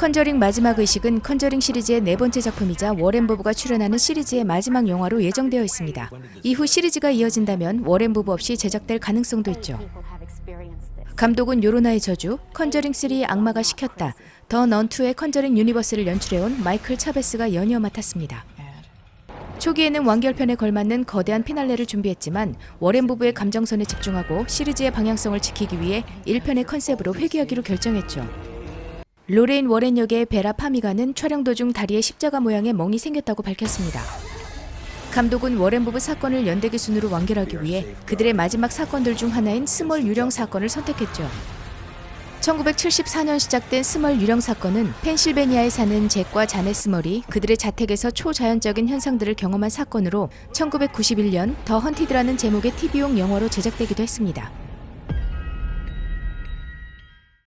컨저링 마지막 의식은 컨저링 시리즈의 네 번째 작품이자 워렌 부부가 출연하는 시리즈의 마지막 영화로 예정되어 있습니다. 이후 시리즈가 이어진다면 워렌 부부 없이 제작될 가능성도 있죠. 감독은 요로나의 저주, 컨저링 3의 악마가 시켰다, 더 넌2의 컨저링 유니버스를 연출해온 마이클 차베스가 연이어 맡았습니다. 초기에는 완결편에 걸맞는 거대한 피날레를 준비했지만 워렌 부부의 감정선에 집중하고 시리즈의 방향성을 지키기 위해 1편의 컨셉으로 회귀하기로 결정했죠. 로레인 워렌 역의 베라 파미가는 촬영 도중 다리에 십자가 모양의 멍이 생겼다고 밝혔습니다. 감독은 워렌 부부 사건을 연대기 순으로 완결하기 위해 그들의 마지막 사건들 중 하나인 스몰 유령 사건을 선택했죠. 1974년 시작된 스몰 유령 사건은 펜실베니아에 사는 잭과 자넷 스몰이 그들의 자택에서 초자연적인 현상들을 경험한 사건으로 1991년 더 헌티드라는 제목의 TV용 영화로 제작되기도 했습니다.